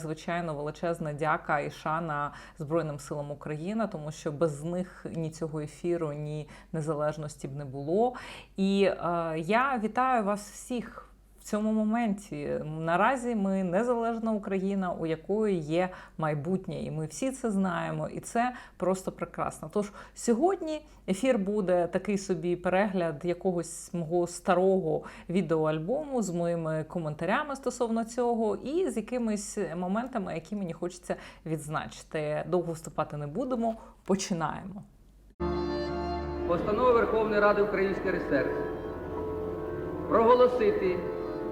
Звичайно, величезна дяка і шана Збройним силам України, тому що без них ні цього ефіру, ні незалежності б не було. І е, я вітаю вас всіх. Цьому моменті наразі ми незалежна Україна, у якої є майбутнє, і ми всі це знаємо, і це просто прекрасно. Тож сьогодні ефір буде такий собі перегляд якогось мого старого відеоальбому з моїми коментарями стосовно цього, і з якимись моментами, які мені хочеться відзначити. Довго вступати не будемо. Починаємо. Постанова Верховної Ради Української РСР проголосити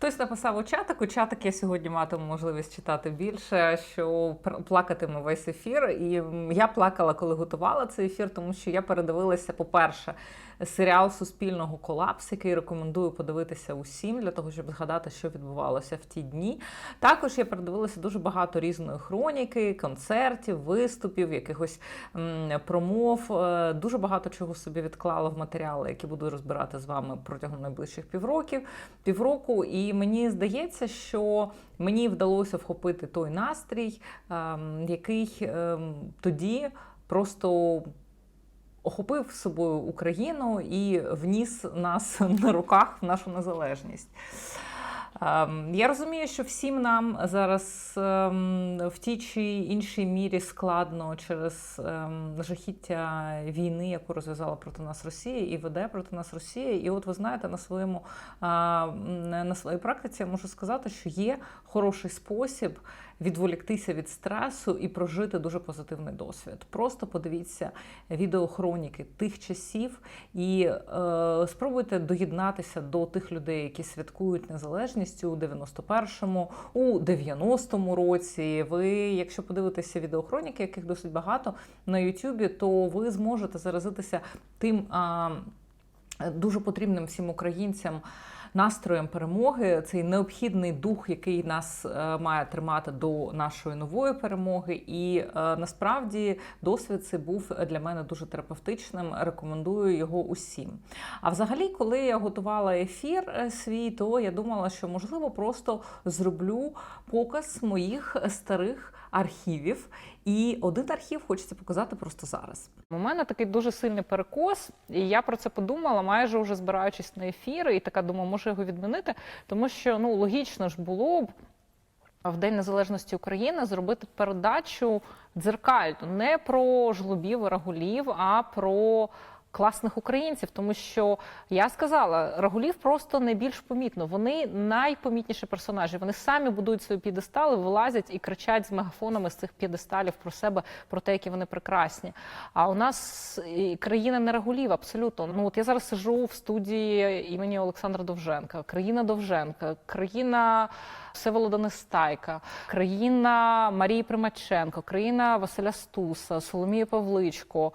Хтось написав у чатику, чатик я сьогодні матиму можливість читати більше, що плакатиме весь ефір. І я плакала, коли готувала цей ефір, тому що я передивилася, по-перше, серіал Суспільного колапс, який рекомендую подивитися усім для того, щоб згадати, що відбувалося в ті дні. Також я передивилася дуже багато різної хроніки, концертів, виступів, якихось промов. Е, Дуже багато чого собі відклала в матеріали, які буду розбирати з вами протягом найближчих півроків, півроку. І мені здається, що мені вдалося вхопити той настрій, ем, який ем, тоді просто охопив собою Україну і вніс нас на руках в нашу незалежність. Ем, Я розумію, що всім нам зараз ем, в тій чи іншій мірі складно через ем, жахіття війни, яку розв'язала проти нас Росія, і веде проти нас Росія. І от ви знаєте, на своєму на своїй практиці я можу сказати, що є хороший спосіб відволіктися від стресу і прожити дуже позитивний досвід. Просто подивіться відеохроніки тих часів і е, спробуйте доєднатися до тих людей, які святкують незалежність у 91-му, у 90-му році. Ви, якщо подивитеся відеохроніки, яких досить багато на Ютубі, то ви зможете заразитися тим. А, Дуже потрібним всім українцям настроєм перемоги, цей необхідний дух, який нас е, має тримати до нашої нової перемоги. І е, насправді досвід цей був для мене дуже терапевтичним. Рекомендую його усім. А взагалі, коли я готувала ефір е, свій, то я думала, що можливо просто зроблю показ моїх старих архівів. І один архів хочеться показати просто зараз. У мене такий дуже сильний перекос, і я про це подумала, майже вже збираючись на ефіри, і така думаю, може його відмінити, тому що ну логічно ж було б в День Незалежності України зробити передачу дзеркальну не про жлобів і рагулів, а про класних українців, тому що я сказала, Рагулів просто найбільш помітно. Вони найпомітніші персонажі. Вони самі будують свої п'єдестали, вилазять і кричать з мегафонами з цих п'єдесталів про себе, про те, які вони прекрасні. А у нас країна не Рагулів, абсолютно. Ну от я зараз сижу в студії імені Олександра Довженка, країна Довженка, країна. Всеволода Нестайка, країна Марії Примаченко, країна Василя Стуса, Соломія Павличко,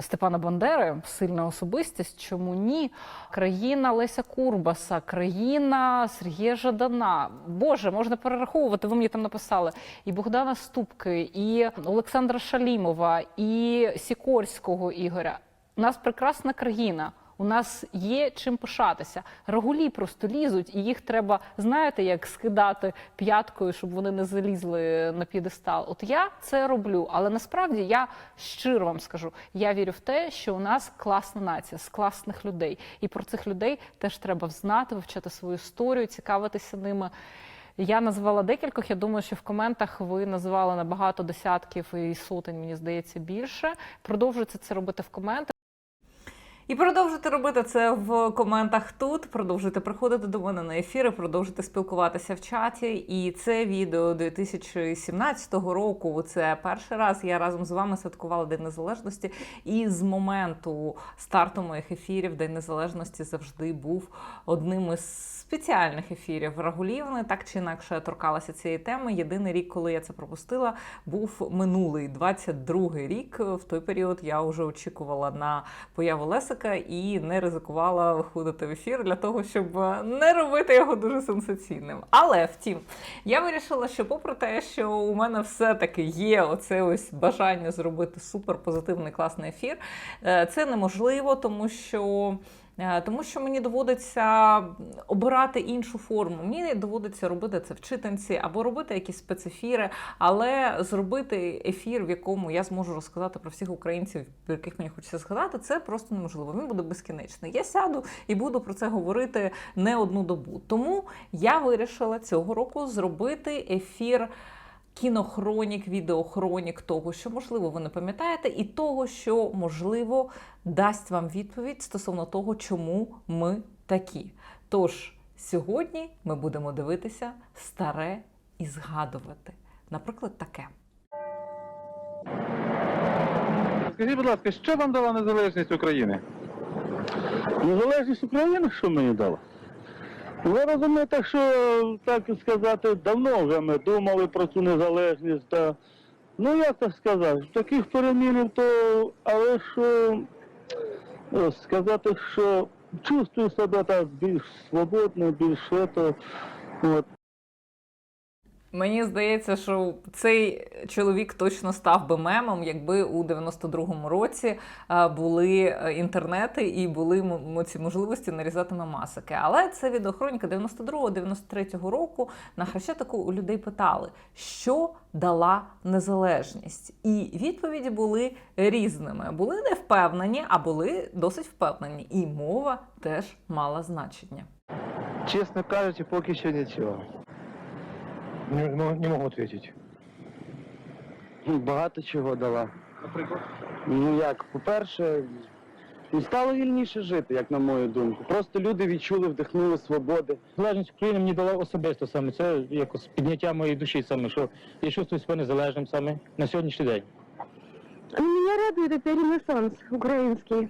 Степана Бандери, сильна особистість. Чому ні? Країна Леся Курбаса, країна Сергія Жадана. Боже, можна перераховувати. Ви мені там написали і Богдана Ступки, і Олександра Шалімова, і Сікорського Ігоря. У нас прекрасна країна. У нас є чим пишатися. Рагулі просто лізуть, і їх треба, знаєте, як скидати п'яткою, щоб вони не залізли на п'єдестал. От я це роблю, але насправді я щиро вам скажу, я вірю в те, що у нас класна нація з класних людей, і про цих людей теж треба знати, вивчати свою історію, цікавитися ними. Я назвала декількох. Я думаю, що в коментах ви назвали набагато десятків і сотень, мені здається, більше. Продовжуйте це робити в коментах. І продовжуйте робити це в коментах тут. Продовжуйте приходити до мене на ефіри, продовжуйте спілкуватися в чаті. І це відео 2017 року. Це перший раз я разом з вами святкувала День Незалежності. І з моменту старту моїх ефірів День Незалежності завжди був одним із спеціальних ефірів Рагулівни. Так чи інакше торкалася цієї теми. Єдиний рік, коли я це пропустила, був минулий 22-й рік. В той період я вже очікувала на появу Лесика і не ризикувала виходити в ефір для того, щоб не робити його дуже сенсаційним. Але втім, я вирішила, що попри те, що у мене все-таки є оце ось бажання зробити супер позитивний класний ефір, е, це неможливо, тому що. Е, Тому що мені доводиться обирати іншу форму. Мені доводиться робити це в читанці або робити якісь спецефіри, але зробити ефір, в якому я зможу розказати про всіх українців, яких мені хочеться згадати, це просто неможливо. Він буде безкінечний. Я сяду і буду про це говорити не одну добу. Тому я вирішила цього року зробити ефір. Кінохронік, відеохронік того, що можливо ви не пам'ятаєте, і того, що можливо дасть вам відповідь стосовно того, чому ми такі. Тож сьогодні ми будемо дивитися старе і згадувати. Наприклад, таке. Скажіть, будь ласка, що вам дала незалежність України? Незалежність України, що мені дала? Ви розумієте, що, так сказати, давно вже ми думали про цю незалежність. Та, ну як так сказати, таких перемінів, то, але що е, сказати, що чувствую себе так більш свободно, більш ето, от. Мені здається, що цей чоловік точно став би мемом, якби у 92-му році е, були е, інтернети і були ці можливості нарізати мемасики. Але це відеохроніка 92-93 року. На хрещатику у людей питали, що дала незалежність, і відповіді були різними. Були не впевнені, а були досить впевнені. І мова теж мала значення. Чесно кажучи, поки що нічого. Не, не можу відповідати. Багато чого дала. Наприклад? Ну як, по-перше, ну, стало вільніше жити, як на мою думку. Просто люди відчули, вдихнули свободи. Залежність України мені дала особисто саме. Це якось підняття моєї душі саме, що я чувствую себе незалежним саме на сьогоднішній день. Меня радует это ренессанс украинский.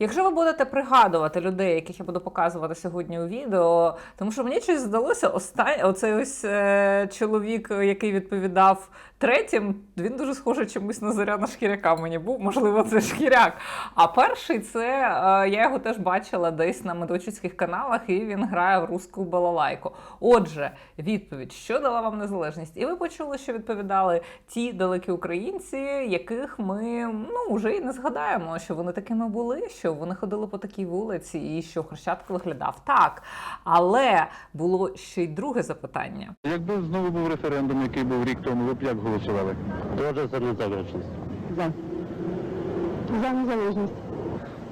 Якщо ви будете пригадувати людей, яких я буду показувати сьогодні у відео, тому що мені щось здалося, останній оцей ось е, чоловік, який відповідав третім, він дуже схожий чомусь на Зоряна Шкіряка мені був, можливо, це шкіряк. А перший це е, я його теж бачила десь на медведчуцьких каналах, і він грає в русську балалайку. Отже, відповідь, що дала вам незалежність? І ви почули, що відповідали ті далекі українці, яких ми ну вже і не згадаємо, що вони такими були, що вони ходили по такій вулиці, і що Хрещатик виглядав так. Але було ще й друге запитання. Якби знову був референдум, який був рік тому, ви б як голосували? Тоже за незалежність. За. За незалежность.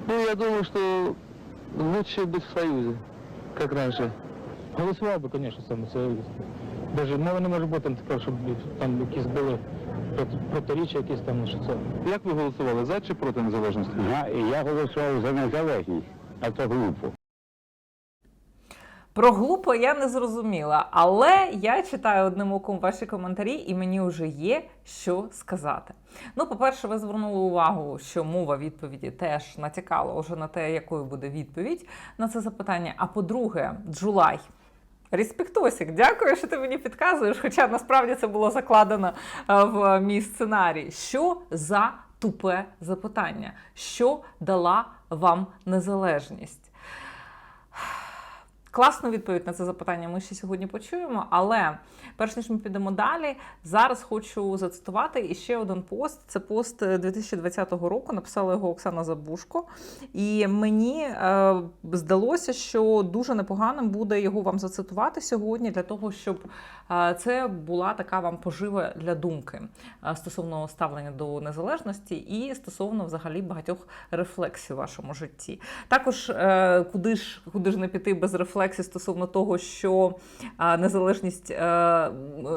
Ну, я думаю, что лучше быть в Союзе, как раньше. Голосував би, звісно, саме. Це даже мови не може бути такого, щоб там якісь були проти- протиріччя, якісь там, що це. Як ви голосували, за чи проти незалежності? Я, я голосував за незалежність, а це глупо. Про глупо я не зрозуміла, але я читаю одним оком ваші коментарі, і мені вже є що сказати. Ну, по-перше, ви звернули увагу, що мова відповіді теж натякала вже на те, якою буде відповідь на це запитання. А по-друге, Джулай. Респектосик, дякую, що ти мені підказуєш, хоча насправді це було закладено е, в мій сценарій. Що за тупе запитання? Що дала вам незалежність? Класну відповідь на це запитання ми ще сьогодні почуємо. Але перш ніж ми підемо далі, зараз хочу зацитувати іще один пост. Це пост 2020 року. Написала його Оксана Забушко. І мені е, здалося, що дуже непоганим буде його вам зацитувати сьогодні для того, щоб е, це була така вам пожива для думки е, стосовно ставлення до незалежності і стосовно взагалі багатьох рефлексій у вашому житті. Також е, куди ж куди ж не піти без рефлексій Лексі стосовно того, що незалежність е,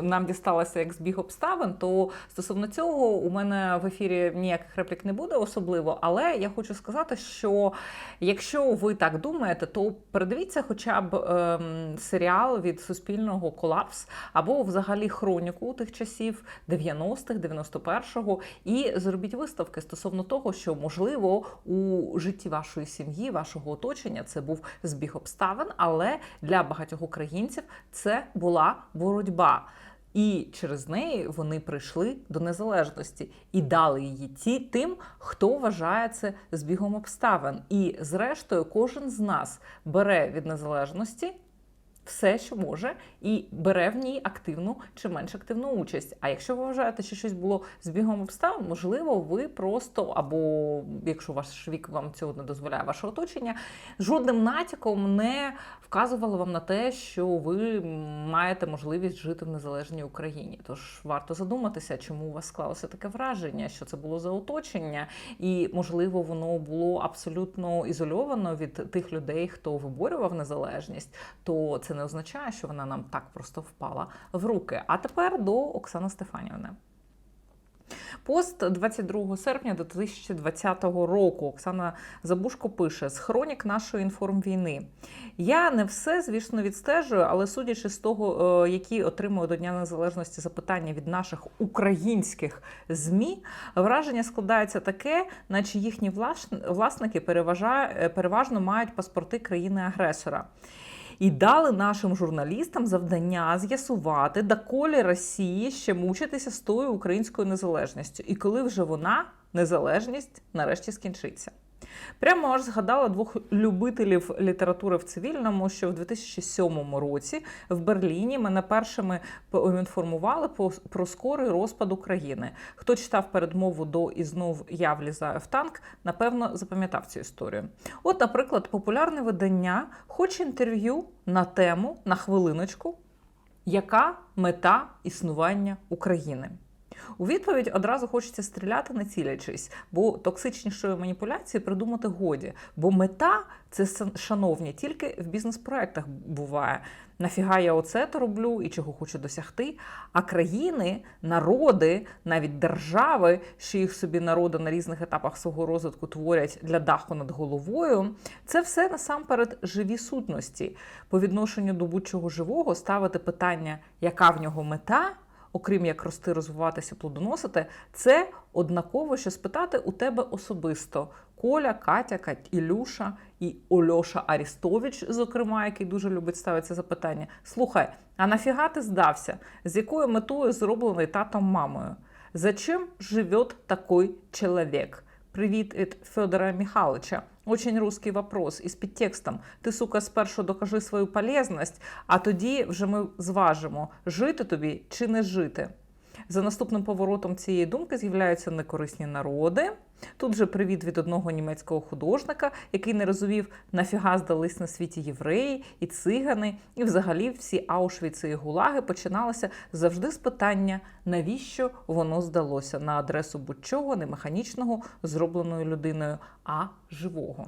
нам дісталася як збіг обставин, то стосовно цього у мене в ефірі ніяких реплік не буде особливо. Але я хочу сказати, що якщо ви так думаєте, то передивіться хоча б ем, серіал від Суспільного Колапс або взагалі хроніку тих часів 90-х, 91-го, і зробіть виставки стосовно того, що можливо у житті вашої сім'ї, вашого оточення це був збіг обставин, але для багатьох українців це була боротьба. І через неї вони прийшли до незалежності і дали її ті тим, хто вважає це збігом обставин. І зрештою, кожен з нас бере від незалежності все, що може, і бере в ній активну чи менш активну участь. А якщо ви вважаєте, що щось було збігом обставин, можливо, ви просто або якщо ваш вік вам цього не дозволяє, ваше оточення жодним натяком не вказувало вам на те, що ви маєте можливість жити в незалежній Україні. Тож варто задуматися, чому у вас склалося таке враження, що це було за оточення, і можливо воно було абсолютно ізольовано від тих людей, хто виборював незалежність. То це не означає, що вона нам так просто впала в руки. А тепер до Оксани Стефанівни. Пост 22 серпня 2020 року Оксана Забушко пише з хронік нашої інформвійни. Я не все, звісно, відстежую, але судячи з того, е, які отримую до Дня Незалежності запитання від наших українських ЗМІ, враження складається таке, наче їхні власники е, переважно мають паспорти країни-агресора. І дали нашим журналістам завдання з'ясувати, доколі Росії ще мучитися з тою українською незалежністю, і коли вже вона, незалежність, нарешті скінчиться. Прямо аж згадала двох любителів літератури в цивільному, що в 2007 році в Берліні мене першими поінформували по- про скорий розпад України. Хто читав передмову до і знов я влізаю в танк, напевно, запам'ятав цю історію. От, наприклад, популярне видання хоче інтерв'ю на тему на хвилиночку, яка мета існування України. У відповідь одразу хочеться стріляти, не цілячись, бо токсичнішої маніпуляції придумати годі. Бо мета це шановні тільки в бізнес-проектах буває. Нафіга я оце то роблю і чого хочу досягти. А країни, народи, навіть держави, що їх собі народи на різних етапах свого розвитку творять для даху над головою, це все насамперед живі сутності. По відношенню до будь-чого живого ставити питання, яка в нього мета окрім як рости, розвиватися, плодоносити, це однаково, що спитати у тебе особисто. Коля, Катя, Кать, Ілюша і Ольоша Арістович, зокрема, який дуже любить ставити запитання. Слухай, а нафіга ти здався? З якою метою зроблений татом мамою? Зачем живет такой человек? Привіт від Федора Михайловича. Очень русский вопрос із підтекстом. Ти, сука, спершу докажи свою полезність, а тоді вже ми зважимо, жити тобі чи не жити. За наступним поворотом цієї думки з'являються некорисні народи. Тут же привіт від одного німецького художника, який не розумів, нафіга здались на світі євреї і цигани, і взагалі всі Аушвіци і гулаги починалися завжди з питання, навіщо воно здалося на адресу будь-чого не механічного, зробленою людиною, а живого.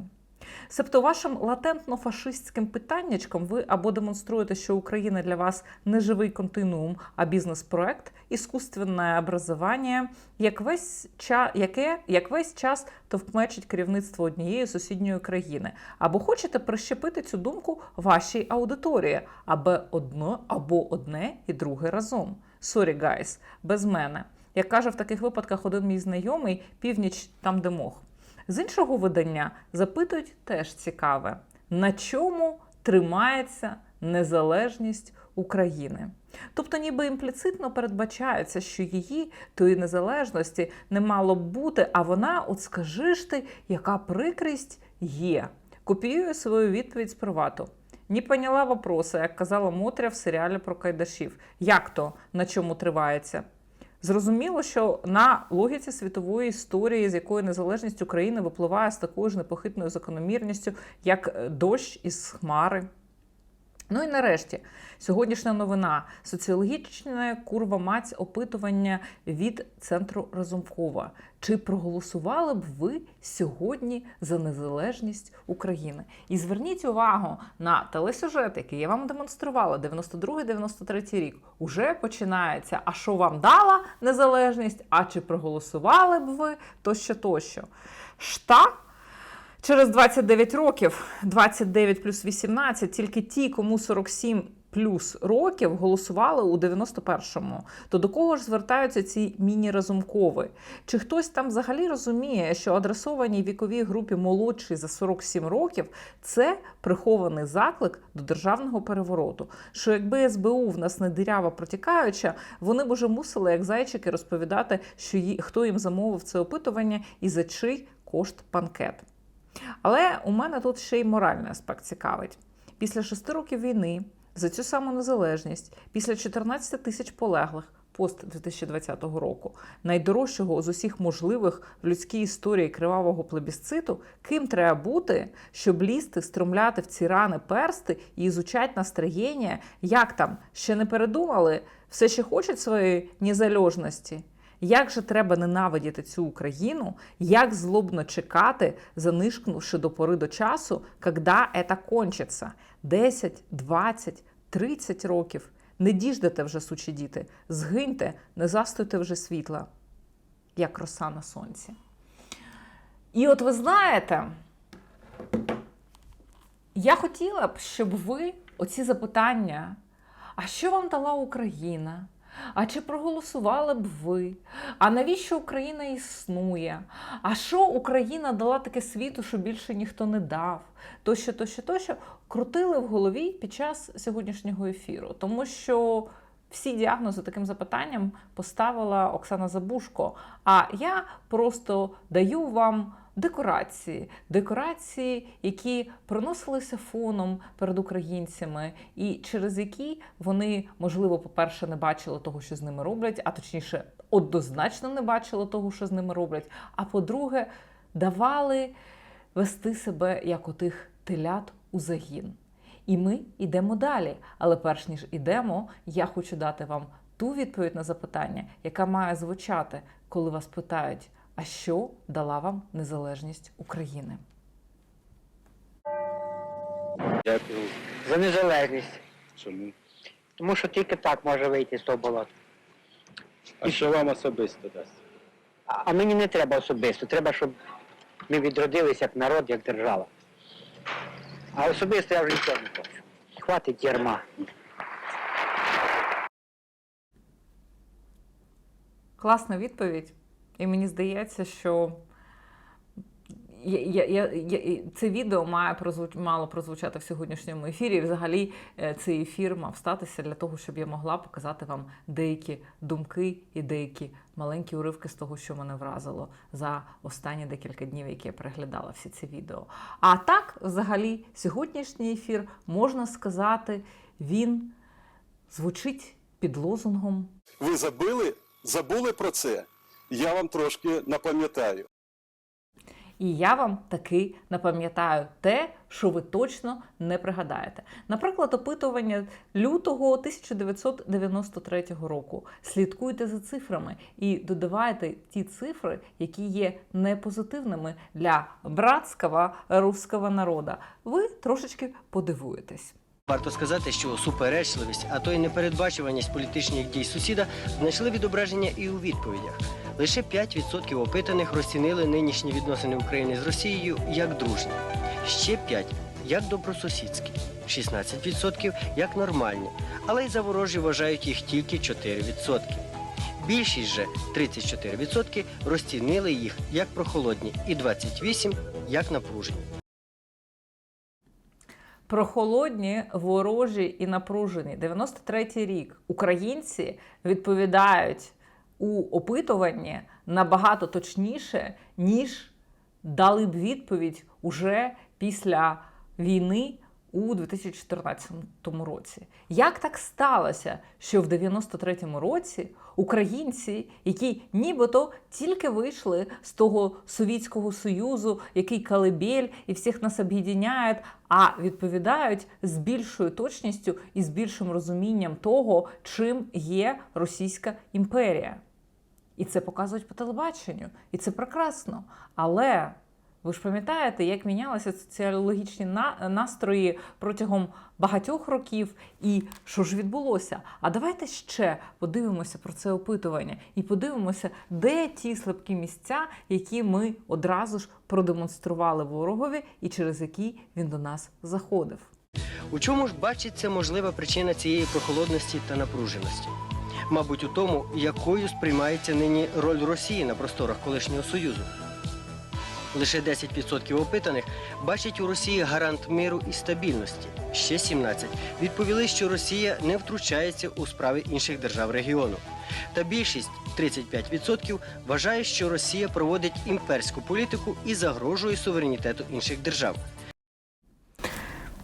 Себто вашим латентно-фашистським питаннячком ви або демонструєте, що Україна для вас не живий континуум, а бізнес-проект, іскусственне образування, як весь ча, яке як весь час товкмечить керівництво однієї сусідньої країни. Або хочете прищепити цю думку вашій аудиторії, або одно, або одне і друге разом. Sorry, guys, без мене. Як каже в таких випадках один мій знайомий, північ там, де мох. З іншого видання запитують теж цікаве, на чому тримається незалежність України. Тобто, ніби імпліцитно передбачається, що її тої незалежності не мало б бути, а вона, от скажи ж ти, яка прикрість є. Копіює свою відповідь з привату. Не поняла вопроса, як казала Мотря в серіалі про Кайдашів. Як то на чому тривається? Зрозуміло, що на логіці світової історії, з якої незалежність України випливає з такою ж непохитною закономірністю, як е, дощ із хмари. Ну і нарешті, сьогоднішня новина: соціологічне курва маць опитування від центру Разумкова. Чи проголосували б ви сьогодні за незалежність України? І зверніть увагу на телесюжет, який я вам демонструвала 92-93 рік. Уже починається. А що вам дала незалежність? А чи проголосували б ви тощо тощо? Шта Через 29 років, 29 плюс 18, тільки ті, кому 47 плюс років голосували у 91-му. То до кого ж звертаються ці міні-разумкови? Чи хтось там взагалі розуміє, що адресованій віковій групі молодший за 47 років це прихований заклик до державного перевороту? Що якби СБУ в нас не дирява протікаюча, вони б уже мусили, як зайчики, розповідати, що хто їм замовив це опитування і за чий кошт панкет. Але у мене тут ще й моральний аспект цікавить. Після шести років війни за цю саму незалежність, після 14 тисяч полеглих пост 2020 року, найдорожчого з усіх можливих в людській історії кривавого плебісциту, ким треба бути, щоб лізти, стромляти в ці рани персти і ізучать настроєння, як там ще не передумали, все ще хочуть своєї незалежності. Як же треба ненавидіти цю Україну, як злобно чекати, занишкнувши до пори до часу, когда это кончиться? 10, 20, 30 років. Не діждете вже, сучі діти, згиньте, не застуйте вже світла, як роса на сонці. І от ви знаєте, я хотіла б, щоб ви оці запитання, а що вам дала Україна? А чи проголосували б ви? А навіщо Україна існує? А що Україна дала таке світу, що більше ніхто не дав? Тощо, тощо, тощо крутили в голові під час сьогоднішнього ефіру, тому що всі діагнози таким запитанням поставила Оксана Забушко. А я просто даю вам декорації, декорації, які проносилися фоном перед українцями, і через які вони, можливо, по-перше, не бачили того, що з ними роблять, а точніше, однозначно не бачили того, що з ними роблять. А по-друге, давали вести себе як отих телят у загін. І ми йдемо далі. Але перш ніж ідемо, я хочу дати вам ту відповідь на запитання, яка має звучати, коли вас питають, а що дала вам незалежність України? Дякую. За незалежність. Чому? Тому що тільки так може вийти з того болота. А що вам особисто дасть? А, а мені не треба особисто. Треба, щоб ми відродилися як народ, як держава. А особисто я вже нічого не хочу. Хватить ярма. Класна відповідь. І мені здається, що я, я, я, я, це відео має прозвуч, мало прозвучати в сьогоднішньому ефірі. І взагалі е, цей ефір мав статися для того, щоб я могла показати вам деякі думки і деякі маленькі уривки з того, що мене вразило за останні декілька днів, які я переглядала всі ці відео. А так, взагалі, сьогоднішній ефір можна сказати, він звучить під лозунгом Ви забили, забули про це? Я вам трошки напам'ятаю. І я вам таки напам'ятаю те, що ви точно не пригадаєте. Наприклад, опитування лютого 1993 року. Слідкуйте за цифрами і додавайте ті цифри, які є непозитивними для братського руського народу. Ви трошечки подивуєтесь. Варто сказати, що суперечливість, а то й непередбачуваність політичних дій сусіда знайшли відображення і у відповідях. Лише 5% опитаних розцінили нинішні відносини України з Росією як дружні, ще 5% як добросусідські, 16% як нормальні, але й за ворожі вважають їх тільки 4%. Більшість же 34% розцінили їх як прохолодні і 28% як напружені. Прохолодні, ворожі і напружені. 93-й рік. Українці відповідають у опитуванні набагато точніше, ніж дали б відповідь уже після війни у 2014 році. Як так сталося, що в 93-му році українці, які нібито тільки вийшли з того Совєтського Союзу, який калибель і всіх нас об'єдняє, а відповідають з більшою точністю і з більшим розумінням того, чим є Російська імперія. І це показують по телебаченню, і це прекрасно. Але ви ж пам'ятаєте, як мінялися соціологічні на- настрої протягом багатьох років, і що ж відбулося? А давайте ще подивимося про це опитування і подивимося, де ті слабкі місця, які ми одразу ж продемонстрували ворогові, і через які він до нас заходив. У чому ж бачиться можлива причина цієї прохолодності та напруженості? Мабуть, у тому, якою сприймається нині роль Росії на просторах колишнього Союзу. Лише 10% опитаних бачать у Росії гарант миру і стабільності. Ще 17 відповіли, що Росія не втручається у справи інших держав регіону. Та більшість 35% вважає, що Росія проводить імперську політику і загрожує суверенітету інших держав.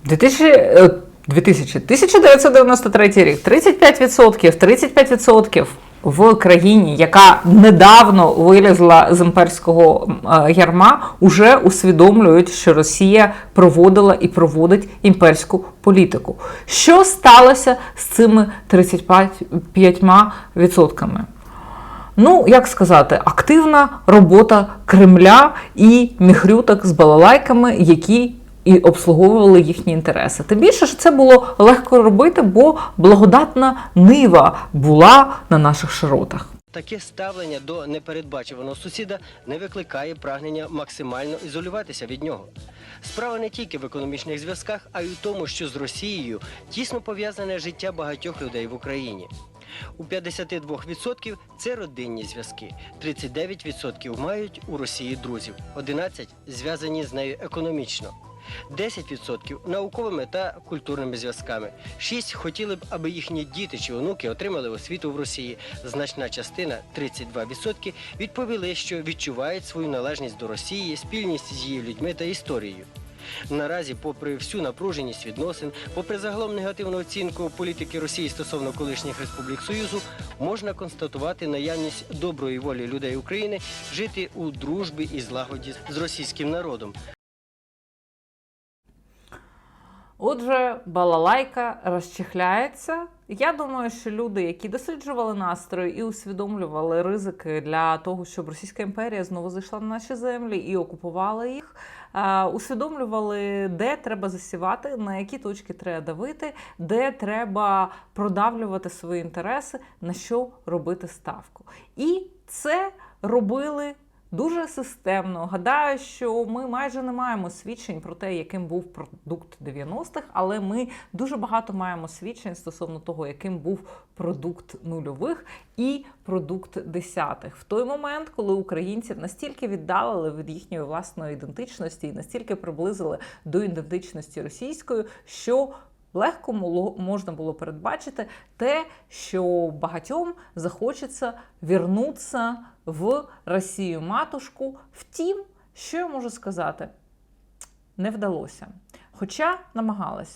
2000, е, 2000, 1993 рік 35%, 35% в країні, яка недавно вилізла з імперського е, ярма, уже усвідомлюють, що Росія проводила і проводить імперську політику. Що сталося з цими 35%? Ну, як сказати, активна робота Кремля і міхрюток з балалайками, які і обслуговували їхні інтереси. Тим більше що це було легко робити, бо благодатна нива була на наших широтах. Таке ставлення до непередбачуваного сусіда не викликає прагнення максимально ізолюватися від нього. Справа не тільки в економічних зв'язках, а й у тому, що з Росією тісно пов'язане життя багатьох людей в Україні. У 52% це родинні зв'язки, 39% мають у Росії друзів, 11% зв'язані з нею економічно. 10% науковими та культурними зв'язками. 6 хотіли б, аби їхні діти чи онуки отримали освіту в Росії. Значна частина 32% відповіли, що відчувають свою належність до Росії, спільність з її людьми та історією. Наразі, попри всю напруженість відносин, попри загалом негативну оцінку політики Росії стосовно колишніх республік Союзу, можна констатувати наявність доброї волі людей України жити у дружбі і злагоді з російським народом. Отже, балалайка розчехляється. Я думаю, що люди, які досліджували настрої і усвідомлювали ризики для того, щоб Російська імперія знову зайшла на наші землі і окупувала їх, усвідомлювали, де треба засівати, на які точки треба давити, де треба продавлювати свої інтереси, на що робити ставку. І це робили дуже системно. Гадаю, що ми майже не маємо свідчень про те, яким був продукт 90-х, але ми дуже багато маємо свідчень стосовно того, яким був продукт нульових і продукт десятих. В той момент, коли українців настільки віддалили від їхньої власної ідентичності і настільки приблизили до ідентичності російської, що Легко можна було передбачити те, що багатьом захочеться вернутися в Росію матушку. Втім, що я можу сказати, не вдалося. Хоча намагалася.